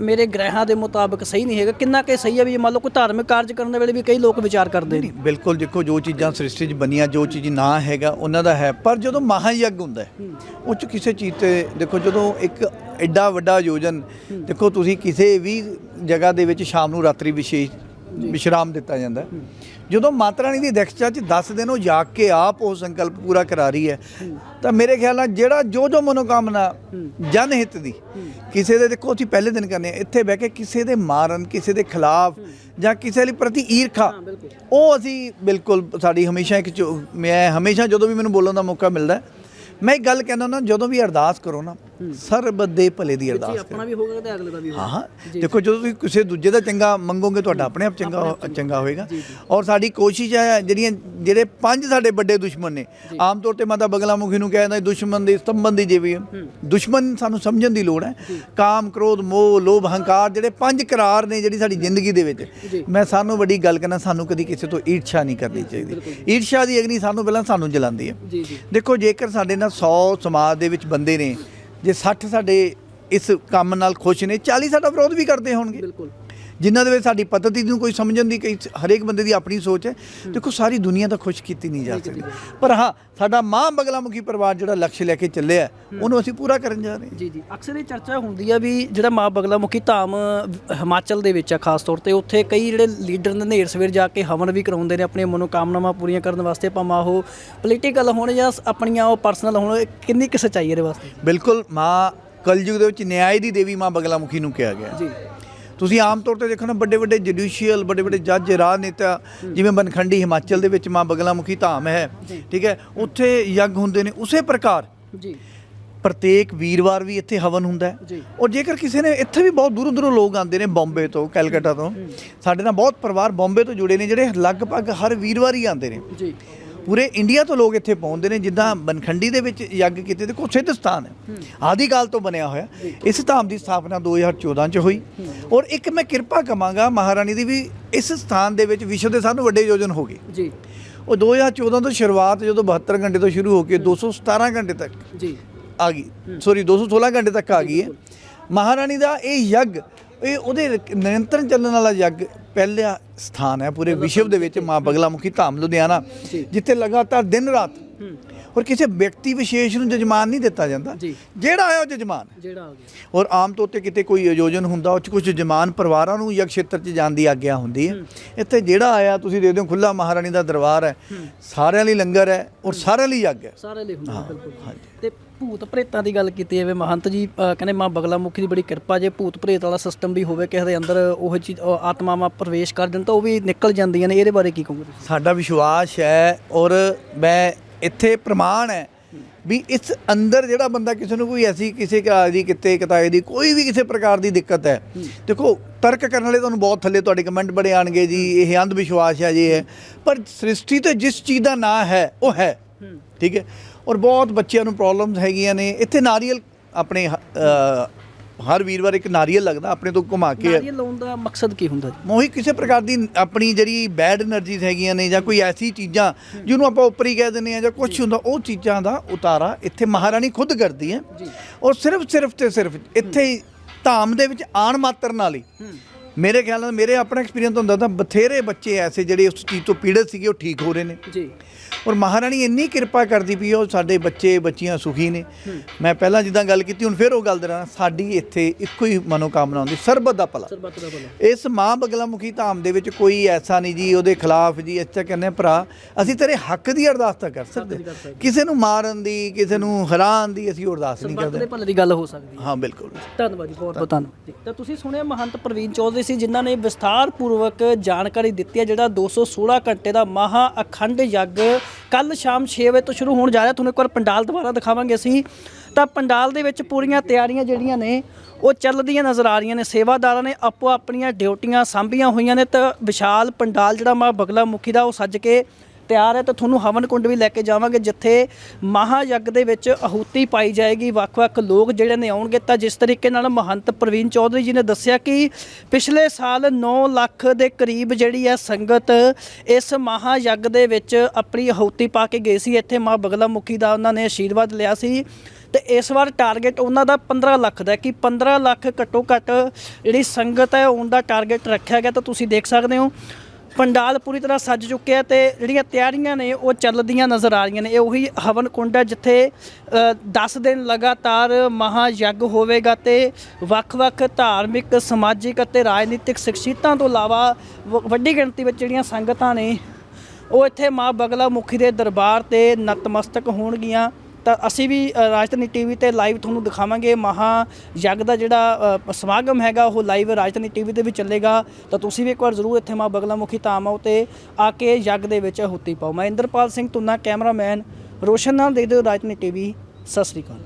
A: ਮੇਰੇ ਗ੍ਰਹਿਾਂ ਦੇ ਮੁਤਾਬਕ ਸਹੀ ਨਹੀਂ ਹੈਗਾ। ਕਿੰਨਾ ਕਿ ਸਹੀ ਹੈ ਵੀ ਮੰਨ ਲਓ ਕੋਈ ਧਾਰਮਿਕ ਕਾਰਜ ਕਰਨ ਦੇ ਵੇਲੇ ਵੀ ਕਈ ਲੋਕ ਵਿਚਾਰ ਕਰਦੇ ਨੇ?
B: ਬਿਲਕੁਲ ਦੇਖੋ ਜੋ ਚੀਜ਼ਾਂ ਸ੍ਰਿਸ਼ਟੀ 'ਚ ਬਣੀਆਂ ਜੋ ਚੀਜ਼ ਨਾ ਹੈਗਾ ਉਹਨਾਂ ਦਾ ਹੈ। ਪਰ ਜਦੋਂ ਮਹਾਯੱਗ ਹੁੰਦਾ ਹੈ ਉਹ 'ਚ ਕਿਸੇ ਚੀਜ਼ ਤੇ ਦੇਖੋ ਜਦੋਂ ਇੱਕ ਐਡਾ ਵੱਡਾ ਆਯੋਜਨ ਦੇਖੋ ਤੁਸੀਂ ਕਿਸੇ ਵੀ ਜਗ੍ਹਾ ਦੇ ਵਿੱਚ ਸ਼ਾਮ ਨੂੰ ਰਾਤਰੀ ਵਿਸ਼ੇਸ਼ ਵਿਸ਼ਰਾਮ ਦਿੱਤਾ ਜਾਂਦਾ। ਜਦੋਂ ਮਾਤਾ ਰਾਣੀ ਦੀ ਦੈਕਸ਼ਾ 'ਚ 10 ਦਿਨ ਉਹ ਜਾਗ ਕੇ ਆਪ ਉਹ ਸੰਕਲਪ ਪੂਰਾ ਕਰਾ ਰਹੀ ਹੈ ਤਾਂ ਮੇਰੇ ਖਿਆਲ ਨਾਲ ਜਿਹੜਾ ਜੋ ਜੋ ਮਨੋਕਾਮਨਾ ਜਨ ਹਿੱਤ ਦੀ ਕਿਸੇ ਦੇ ਦੇਖੋ ਅਸੀਂ ਪਹਿਲੇ ਦਿਨ ਕਰਨੇ ਇੱਥੇ ਬਹਿ ਕੇ ਕਿਸੇ ਦੇ ਮਾਰਨ ਕਿਸੇ ਦੇ ਖਿਲਾਫ ਜਾਂ ਕਿਸੇ ਲਈ ਪ੍ਰਤੀ ਈਰਖਾ ਉਹ ਅਸੀਂ ਬਿਲਕੁਲ ਸਾਡੀ ਹਮੇਸ਼ਾ ਇੱਕ ਮੈਂ ਹਮੇਸ਼ਾ ਜਦੋਂ ਵੀ ਮੈਨੂੰ ਬੋਲਣ ਦਾ ਮੌਕਾ ਮਿਲਦਾ ਮੈਂ ਇੱਕ ਗੱਲ ਕਹਿੰਦਾ ਨਾ ਜਦੋਂ ਵੀ ਅਰਦਾਸ ਕਰੋ ਨਾ ਸਰਬਤ ਦੇ ਭਲੇ ਦੀ ਅਰਦਾਸ ਕਰੋ।
A: ਆਪਣਾ ਵੀ ਹੋਗਾ ਤੇ ਅਗਲੇ ਦਾ ਵੀ ਹੋਗਾ
B: ਹਾਂ ਹਾਂ ਦੇਖੋ ਜਦੋਂ ਤੁਸੀਂ ਕਿਸੇ ਦੂਜੇ ਦਾ ਚੰਗਾ ਮੰਗੋਗੇ ਤੁਹਾਡਾ ਆਪਣੇ ਆਪ ਚੰਗਾ ਹੋ- ਚੰਗਾ। ਹੋਏਗਾ। ਔਰ ਸਾਡੀ ਕੋਸ਼ਿਸ਼ ਹੈ ਜਿਹੜੀਆਂ ਜਿਹੜੇ ਪੰਜ ਸਾਡੇ ਵੱਡੇ ਦੁਸ਼ਮਣ ਨੇ ਆਮ ਤੌਰ ਤੇ ਮਾਤਾ ਬਗਲਾਮੁਖੀ ਨੂੰ ਕਹਿੰਦਾ ਦੁਸ਼ਮਣ ਦੇ ਸੰਬੰਧੀ ਜਿਵੇਂ ਦੁਸ਼ਮਣ ਸਾਨੂੰ ਸਮਝਣ ਦੀ ਲੋੜ ਹੈ। ਕਾਮ ਕ੍ਰੋਧ ਮੋਹ ਲੋਭ ਹੰਕਾਰ ਜਿਹੜੇ ਪੰਜ ਕਰਾਰ ਨੇ ਜਿਹੜੀ ਸਾਡੀ ਜ਼ਿੰਦਗੀ ਦੇ ਵਿੱਚ। ਮੈਂ ਸਾਨੂੰ ਵੱਡੀ ਗੱਲ ਕਰਨਾ ਸਾਨੂੰ ਕਦੀ ਕਿਸੇ ਤੋਂ ਈਰਸ਼ਾ ਨਹੀਂ ਕਰਨੀ ਚਾਹੀਦੀ। ਈਰਸ਼ਾ ਦੀ ਅਗਨੀ ਸਾਨੂੰ ਪਹਿਲਾਂ ਸਾਨੂੰ ਜਲਾਉਂਦੀ ਹੈ। ਦੇਖੋ ਜੇਕਰ ਸਾਡੇ ਨਾਲ 100 ਸਮਾਜ ਦੇ ਵਿੱਚ ਬੰਦੇ ਨੇ ਜੇ 60 ਸਾਡੇ ਇਸ ਕੰਮ ਨਾਲ ਖੁਸ਼ ਨੇ 40 ਸਾਡਾ ਵਿਰੋਧ ਵੀ ਕਰਦੇ ਹੋਣਗੇ।
A: ਬਿਲਕੁਲ।
B: ਜਿਨ੍ਹਾਂ ਦੇ ਵਿੱਚ ਸਾਡੀ ਪद्धਤੀ ਨੂੰ ਕੋਈ ਸਮਝਣ ਦੀ ਕਈ ਹਰੇਕ ਬੰਦੇ ਦੀ ਆਪਣੀ ਸੋਚ ਹੈ ਦੇਖੋ ਸਾਰੀ ਦੁਨੀਆ ਤਾਂ ਖੁਸ਼ ਕੀਤੀ ਨਹੀਂ ਜਾ ਸਕਦੀ। ਪਰ ਹਾਂ ਸਾਡਾ ਮਾਂ ਬਗਲਾਮੁਖੀ ਪਰਿਵਾਰ ਜਿਹੜਾ ਲਕਸ਼ ਲੈ ਕੇ ਚੱਲਿਆ ਉਹਨੂੰ ਅਸੀਂ ਪੂਰਾ ਕਰਨ ਜਾ ਰਹੇ ਹਾਂ।
A: ਜੀ ਜੀ। ਅਕਸਰ ਇਹ ਚਰਚਾ ਹੁੰਦੀ ਆ ਵੀ ਜਿਹੜਾ ਮਾਂ ਬਗਲਾਮੁਖੀ ਧਾਮ ਹਿਮਾਚਲ ਦੇ ਵਿੱਚ ਆ ਖਾਸ ਤੌਰ ਤੇ ਉੱਥੇ ਕਈ ਜਿਹੜੇ ਲੀਡਰ ਨੇ ਨੇਰ ਸਵੇਰ ਜਾ ਕੇ ਹਵਨ ਵੀ ਕਰਾਉਂਦੇ ਨੇ ਆਪਣੀਆਂ ਮਨੋਕਾਮਨਾਵਾਂ ਪੂਰੀਆਂ ਕਰਨ ਵਾਸਤੇ ਭਾਵੇਂ ਉਹ ਪੋਲੀਟੀਕਲ ਹੋਣ ਜਾਂ ਆਪਣੀਆਂ ਉਹ ਪਰਸਨਲ ਹੋਣ ਕਿੰਨੀ ਕੁ ਸੱਚਾਈ ਇਹਦੇ ਵਾਸਤੇ?
B: ਬਿਲਕੁਲ ਮਾਂ ਕਲਯੁਗ ਦੇ ਵਿੱਚ ਨਿਆਂ ਦੀ ਦੇਵੀ ਮਾਂ ਬਗਲਾਮੁਖੀ ਨੂੰ ਕਿਹਾ ਗਿਆ।
A: ਜੀ।
B: ਤੁਸੀਂ ਆਮ ਤੌਰ ਤੇ ਦੇਖੋ ਨਾ ਵੱਡੇ ਵੱਡੇ ਜੁਡੀਸ਼ੀਅਲ ਵੱਡੇ ਵੱਡੇ ਜੱਜ ਰਾਜਨੇਤਾ ਜਿਵੇਂ ਬਨਖੰਡੀ ਹਿਮਾਚਲ ਦੇ ਵਿੱਚ ਮਾਂ ਬਗਲਾਮੁਖੀ ਧਾਮ ਹੈ ਠੀਕ ਹੈ ਉੱਥੇ ਯੱਗ ਹੁੰਦੇ ਨੇ ਉਸੇ ਪ੍ਰਕਾਰ
A: ਜੀ।
B: ਪ੍ਰਤੇਕ ਵੀਰਵਾਰ ਵੀ ਇੱਥੇ ਹਵਨ ਹੁੰਦਾ ਹੈ। ਔਰ ਜੇਕਰ ਕਿਸੇ ਨੇ ਇੱਥੇ ਵੀ ਬਹੁਤ ਦੂਰੋਂ ਦੂਰੋਂ ਲੋਕ ਆਉਂਦੇ ਨੇ ਬੰਬੇ ਤੋਂ ਕੈਲਕਟਾ ਤੋਂ ਸਾਡੇ ਨਾਲ ਬਹੁਤ ਪਰਿਵਾਰ ਬੰਬੇ ਤੋਂ ਜੁੜੇ ਨੇ ਜਿਹੜੇ ਲਗਭਗ ਹਰ ਵੀਰਵਾਰ ਹੀ ਆਉਂਦੇ ਨੇ।
A: ਜੀ।
B: ਪੂਰੇ ਇੰਡੀਆ ਤੋਂ ਲੋਕ ਇੱਥੇ ਪਹੁੰਚਦੇ ਨੇ ਜਿੱਦਾਂ ਬਨਖੰਡੀ ਦੇ ਵਿੱਚ ਯੱਗ ਕੀਤੇ ਤੇ ਸਿੱਧ ਸਥਾਨ ਹੈ। ਆਦਿ ਕਾਲ ਤੋਂ ਬਣਿਆ ਹੋਇਆ। ਇਸ ਧਾਮ ਦੀ ਸਥਾਪਨਾ 2014 ਚ ਹੋਈ। ਔਰ ਇੱਕ ਮੈਂ ਕਿਰਪਾ ਕਮਾਂਗਾ ਮਹਾਰਾਣੀ ਦੀ ਵੀ ਇਸ ਸਥਾਨ ਦੇ ਵਿੱਚ ਵਿਸ਼ਵ ਦੇ ਸਾਨੂੰ ਵੱਡੇ ਆਯੋਜਨ ਹੋ ਗਏ।
A: ਜੀ।
B: ਉਹ 2014 ਤੋਂ ਸ਼ੁਰੂਆਤ ਜਦੋਂ 72 ਘੰਟੇ ਤੋਂ ਸ਼ੁਰੂ ਹੋ ਕੇ 217 ਘੰਟੇ ਤੱਕ
A: ਜੀ।
B: ਆ ਗਈ। ਸੌਰੀ 216 ਘੰਟੇ ਤੱਕ ਆ ਗਈ ਹੈ। ਮਹਾਰਾਣੀ ਦਾ ਇਹ ਯੱਗ ਇਹ ਉਹਦੇ ਨਿਰੰਤਰ ਚੱਲਣ ਵਾਲਾ ਯੱਗ ਪਹਿਲਾ ਸਥਾਨ ਹੈ ਪੂਰੇ ਵਿਸ਼ਵ ਦੇ ਵਿੱਚ ਮਾਂ ਬਗਲਾਮੁਖੀ ਧਾਮ ਲੁਧਿਆਣਾ। ਜਿੱਥੇ ਲਗਾਤਾਰ ਦਿਨ ਰਾਤ ਔਰ ਕਿਸੇ ਵਿਅਕਤੀ ਵਿਸ਼ੇਸ਼ ਨੂੰ ਜਜਮਾਨ ਨਹੀਂ ਦਿੱਤਾ ਜਾਂਦਾ। ਜਿਹੜਾ ਆਇਆ ਉਹ ਜਜਮਾਨ।
A: ਜਿਹੜਾ ਆ ਗਿਆ।
B: ਔਰ ਆਮ ਤੌਰ ਤੇ ਕਿਤੇ ਕੋਈ ਆਯੋਜਨ ਹੁੰਦਾ ਉਹ ਚ ਕੁਝ ਜਜਮਾਨ ਪਰਿਵਾਰਾਂ ਨੂੰ ਯਗ ਖੇਤਰ 'ਚ ਜਾਣ ਦੀ ਆਗਿਆ ਹੁੰਦੀ ਹੈ। ਇੱਥੇ ਜਿਹੜਾ ਆਇਆ ਤੁਸੀਂ ਦੇਖਦੇ ਹੋ ਖੁੱਲਾ ਮਹਾਰਾਣੀ ਦਾ ਦਰਬਾਰ ਹੈ। ਸਾਰਿਆਂ ਲਈ ਲੰਗਰ ਹੈ ਔਰ ਸਾਰਿਆਂ ਲਈ ਯੱਗ ਹੈ।
A: ਸਾਰੇ ਲਈ ਹੁੰਦਾ ਬਿਲਕੁਲ।
B: ਹਾਂਜੀ।
A: ਤੇ ਭੂਤ ਪ੍ਰੇਤਾਂ ਦੀ ਗੱਲ ਕੀਤੀ ਜਾਵੇ ਮਹੰਤ ਜੀ ਕਹਿੰਦੇ ਮਾਂ ਬਗਲਾਮੁਖੀ ਦੀ ਬੜੀ ਕਿਰਪਾ ਜੇ ਭੂਤ ਪ੍ਰੇਤ ਵਾਲਾ ਸਿਸਟਮ ਵੀ ਹੋਵੇ ਕਿਸੇ ਦੇ ਅੰਦਰ ਉਹ ਚੀਜ਼ ਆਤਮਾਵਾਂ ਪ੍ਰਵੇਸ਼ ਕਰ ਦੇਣ ਤਾਂ ਉਹ ਵੀ ਨਿਕਲ ਜਾਂਦੀਆਂ ਨੇ ਇਹਦੇ ਬਾਰੇ ਕੀ ਕਹੋਗੇ ਤੁਸੀਂ?
B: ਸਾਡਾ ਵਿਸ਼ਵਾਸ ਹੈ ਔਰ ਮੈਂ ਇੱਥੇ ਪ੍ਰਮਾਣ ਹੈ ਵੀ ਇਸ ਅੰਦਰ ਜਿਹੜਾ ਬੰਦਾ ਕਿਸੇ ਨੂੰ ਕੋਈ ਐਸੀ ਕਿਸੇ ਕਾ ਦੀ ਕਿਤੇ ਕਿਤਾਏ ਦੀ ਕੋਈ ਵੀ ਕਿਸੇ ਪ੍ਰਕਾਰ ਦੀ ਦਿੱਕਤ ਹੈ ਦੇਖੋ ਤਰਕ ਕਰਨ ਵਾਲੇ ਤੁਹਾਨੂੰ ਬਹੁਤ ਥੱਲੇ ਤੁਹਾਡੇ ਕਮੈਂਟ ਬੜੇ ਆਣਗੇ ਜੀ ਇਹ ਅੰਧ ਵਿਸ਼ਵਾਸ ਹੈ ਜੀ ਹੈ ਪਰ ਸ੍ਰਿਸ਼ਟੀ ਤੇ ਜਿਸ ਚੀਜ਼ ਦਾ ਨਾਂ ਹੈ ਉਹ ਹੈ। ਠੀਕ ਹੈ? ਔਰ ਬਹੁਤ ਬੱਚਿਆਂ ਨੂੰ ਪ੍ਰੋਬਲਮਸ ਹੈਗੀਆਂ ਨੇ। ਇੱਥੇ ਨਾਰੀਅਲ ਆਪਣੇ ਹਰ ਵੀਰਵਾਰ ਇੱਕ ਨਾਰੀਅਲ ਲੱਗਦਾ ਆਪਣੇ ਤੋਂ ਘੁਮਾ ਕੇ।
A: ਨਾਰੀਅਲ ਲਾਉਣ ਦਾ ਮਕਸਦ ਕੀ ਹੁੰਦਾ ਜੀ?
B: ਮੋਹੀ ਕਿਸੇ ਪ੍ਰਕਾਰ ਦੀ ਆਪਣੀ ਜਿਹੜੀ ਬੈਡ એનર્ਜੀਜ਼ ਹੈਗੀਆਂ ਨੇ ਜਾਂ ਕੋਈ ਐਸੀ ਚੀਜ਼ਾਂ ਜਿਹਨੂੰ ਆਪਾਂ ਉੱਪਰ ਹੀ ਕਹਿ ਦਿੰਦੇ ਆ ਜਾਂ ਕੁਝ ਹੁੰਦਾ ਉਹ ਚੀਜ਼ਾਂ ਦਾ ਉਤਾਰਾ ਇੱਥੇ ਮਹਾਰਾਣੀ ਖੁਦ ਕਰਦੀ ਹੈ। ਔਰ ਸਿਰਫ ਸਿਰਫ ਤੇ ਸਿਰਫ ਇੱਥੇ ਧਾਮ ਦੇ ਵਿੱਚ ਆਣ ਮਾਤਰ ਨਾਲ ਹੀ। ਮੇਰੇ ਖਿਆਲ ਨਾਲ ਮੇਰੇ ਆਪਣਾ ਐਕਸਪੀਰੀਅੰਸ ਹੁੰਦਾ ਤਾਂ ਬਥੇਰੇ ਬੱਚੇ ਐਸੇ ਜਿਹੜੇ ਉਸ ਚੀਜ਼ ਤੋਂ ਪੀੜਤ ਸੀਗੇ ਉਹ ਠੀਕ ਹੋ ਰਹੇ ਨੇ।
A: ਜੀ।
B: ਔਰ ਮਹਾਰਾਣੀ ਇੰਨੀ ਕਿਰਪਾ ਕਰਦੀ ਪਈ ਉਹ ਸਾਡੇ ਬੱਚੇ ਬੱਚੀਆਂ ਸੁਖੀ ਨੇ। ਮੈਂ ਪਹਿਲਾਂ ਜਿੱਦਾਂ ਗੱਲ ਕੀਤੀ ਹੁਣ ਫਿਰ ਉਹ ਗੱਲ ਦਰਾਂ ਸਾਡੀ ਇੱਥੇ ਇੱਕੋ ਹੀ ਮਨੋਕਾਮਨਾ ਹੁੰਦੀ ਸਰਬਤ ਦਾ ਭਲਾ।
A: ਸਰਬੱਤ ਦਾ ਭਲਾ।
B: ਇਸ ਮਾਂ ਬਗਲਾਮੁਖੀ ਧਾਮ ਦੇ ਵਿੱਚ ਕੋਈ ਐਸਾ ਨਹੀਂ ਜੀ ਉਹਦੇ ਖਿਲਾਫ ਜੀ ਅੱਛਾ ਕਹਿੰਦੇ ਭਰਾ ਅਸੀਂ ਤੇਰੇ ਹੱਕ ਦੀ ਅਰਦਾਸ ਤਾਂ ਕਰ ਸਕਦੇ ਕਿਸੇ ਨੂੰ ਮਾਰਨ ਦੀ ਕਿਸੇ ਨੂੰ ਹਰਾਨ ਦੀ ਅਸੀਂ ਅਰਦਾਸ ਨਹੀਂ
A: ਸਰਬੱਤ ਦੇ
B: ਕਰਦੇ।
A: ਭਲੇ ਦੀ ਗੱਲ ਹੋ ਸਕਦੀ ਹੈ।
B: ਹਾਂ ਬਿਲਕੁਲ।
A: ਧੰਨਵਾਦ ਜੀ ਬਹੁਤ ਬਹੁਤ ਧੰਨਵਾਦ। ਜੀ ਤਾਂ ਤੁਸੀਂ ਸੁਣਿਆ ਮਹੰਤ ਪ੍ਰਵੀਨ ਚੌਧਰੀ ਸੀ, ਜਿਨ੍ਹਾਂ ਨੇ ਵਿਸਥਾਰ ਪੂਰਵਕ ਜਾਣਕਾਰੀ ਦਿੱਤੀ ਹੈ, ਜਿਹੜਾ 216 ਘੰਟੇ ਦਾ ਮਹਾ ਅਖੰਡ ਯੱਗ ਕੱਲ ਸ਼ਾਮ 6 ਵਜੇ ਤੋਂ ਸ਼ੁਰੂ ਹੋਣ ਜਾ ਰਿਹਾ। ਤੁਹਾਨੂੰ ਇੱਕ ਵਾਰ ਪੰਡਾਲ ਦੁਬਾਰਾ ਦਿਖਾਵਾਂਗੇ ਅਸੀਂ। ਤਾਂ ਪੰਡਾਲ ਦੇ ਵਿੱਚ ਪੂਰੀਆਂ ਤਿਆਰੀਆਂ ਜਿਹੜੀਆਂ ਨੇ, ਉਹ ਚੱਲਦੀਆਂ ਨਜ਼ਰ ਆ ਰਹੀਆਂ ਨੇ। ਸੇਵਾਦਾਰਾਂ ਨੇ ਆਪੋ ਆਪਣੀਆਂ ਡਿਊਟੀਆਂ ਸਾਂਭੀਆਂ ਹੋਈਆਂ ਨੇ। ਤਾਂ ਵਿਸ਼ਾਲ ਪੰਡਾਲ, ਜਿਹੜਾ ਮਾ ਬਗਲਾ ਮੁਖੀ ਦਾ, ਉਹ ਸੱਜ ਕੇ ਤਿਆਰ ਹੈ ਤਾਂ ਤੁਹਾਨੂੰ ਹਵਨ ਕੁੰਡ ਵੀ ਲੈ ਕੇ ਜਾਵਾਂਗੇ, ਜਿੱਥੇ ਮਹਾਯੱਗ ਦੇ ਵਿੱਚ ਆਹੂਤੀ ਪਾਈ ਜਾਏਗੀ। ਵੱਖ-ਵੱਖ ਲੋਕ ਜਿਹੜੇ ਨੇ ਆਉਣਗੇ ਤਾਂ ਜਿਸ ਤਰੀਕੇ ਨਾਲ ਮਹੰਤ ਪ੍ਰਵੀਨ ਚੌਧਰੀ ਜੀ ਨੇ ਦੱਸਿਆ ਕਿ ਪਿਛਲੇ ਸਾਲ 9 ਲੱਖ ਦੇ ਕਰੀਬ ਜਿਹੜੀ ਹੈ ਸੰਗਤ ਇਸ ਮਹਾਯੱਗ ਦੇ ਵਿੱਚ ਆਪਣੀ ਆਹੂਤੀ ਪਾ ਕੇ ਗਈ ਸੀ। ਇੱਥੇ ਮਾਂ ਬਗਲਾ ਮੁਖੀ ਦਾ ਉਹਨਾਂ ਨੇ ਆਸ਼ੀਰਵਾਦ ਲਿਆ ਸੀ ਤੇ ਇਸ ਵਾਰ ਟਾਰਗੇਟ ਉਹਨਾਂ ਦਾ 15 ਲੱਖ ਦਾ ਕਿ 15 ਲੱਖ ਘੱਟੋ ਘੱਟ ਜਿਹੜੀ ਸੰਗਤ ਹੈ ਉਹਨਾਂ ਦਾ ਟਾਰਗੇਟ ਰੱਖਿਆ ਗਿਆ ਤਾਂ ਤੁਸੀਂ ਦੇਖ ਸਕਦੇ ਹੋ। ਪੰਡਾਲ ਪੂਰੀ ਤਰ੍ਹਾਂ ਸੱਜ ਚੁੱਕਿਆ ਤੇ ਜਿਹੜੀਆਂ ਤਿਆਰੀਆਂ ਨੇ ਉਹ ਚੱਲਦੀਆਂ ਨਜ਼ਰ ਆ ਰਹੀਆਂ ਨੇ। ਇਹ ਉਹੀ ਹਵਨ ਕੁੰਡ ਹੈ ਜਿੱਥੇ 10 ਦਿਨ ਲਗਾਤਾਰ ਮਹਾ ਯੱਗ ਹੋਵੇਗਾ ਤੇ ਵੱਖ-ਵੱਖ ਧਾਰਮਿਕ, ਸਮਾਜਿਕ ਅਤੇ ਰਾਜਨੀਤਿਕ ਸ਼ਖਸੀਅਤਾਂ ਤੋਂ ਇਲਾਵਾ ਵ- ਵੱਡੀ ਗਿਣਤੀ ਵਿੱਚ ਜਿਹੜੀਆਂ ਸੰਗਤਾਂ ਨੇ, ਉਹ ਇੱਥੇ ਮਾਂ ਬਗਲਾ ਮੁਖੀ ਦੇ ਦਰਬਾਰ ਤੇ ਨਤਮਸਤਕ ਹੋਣਗੀਆਂ। ਤਾਂ ਅਸੀਂ ਵੀ ਅ, ਰਾਜਧਾਨੀ ਟੀਵੀ ਤੇ ਲਾਈਵ ਤੁਹਾਨੂੰ ਦਿਖਾਵਾਂਗੇ। ਮਹਾ ਯੱਗ ਦਾ ਜਿਹੜਾ ਸਮਾਗਮ ਹੈਗਾ ਉਹ ਲਾਈਵ ਰਾਜਧਾਨੀ ਟੀਵੀ ਤੇ ਵੀ ਚੱਲੇਗਾ। ਤਾਂ ਤੁਸੀਂ ਵੀ ਇੱਕ ਵਾਰ ਜ਼ਰੂਰ ਇੱਥੇ ਮਾਂ ਬਗਲਾ ਮੁਖੀ ਧਾਮ ਆਓ ਤੇ ਆ ਕੇ ਯੱਗ ਦੇ ਵਿੱਚ ਹੁੱਤੀ ਪਾਓ। ਮੈਂ ਇੰਦਰਪਾਲ ਸਿੰਘ ਤੁਨਾ ਕੈਮਰਾਮੈਨ ਰੋਸ਼ਨ ਨਾਲ ਦੇਖਦੇ ਹੋ ਰਾਜਧਾਨੀ ਟੀਵੀ ਸਤਿ ਸ੍ਰੀ ਅਕਾਲ।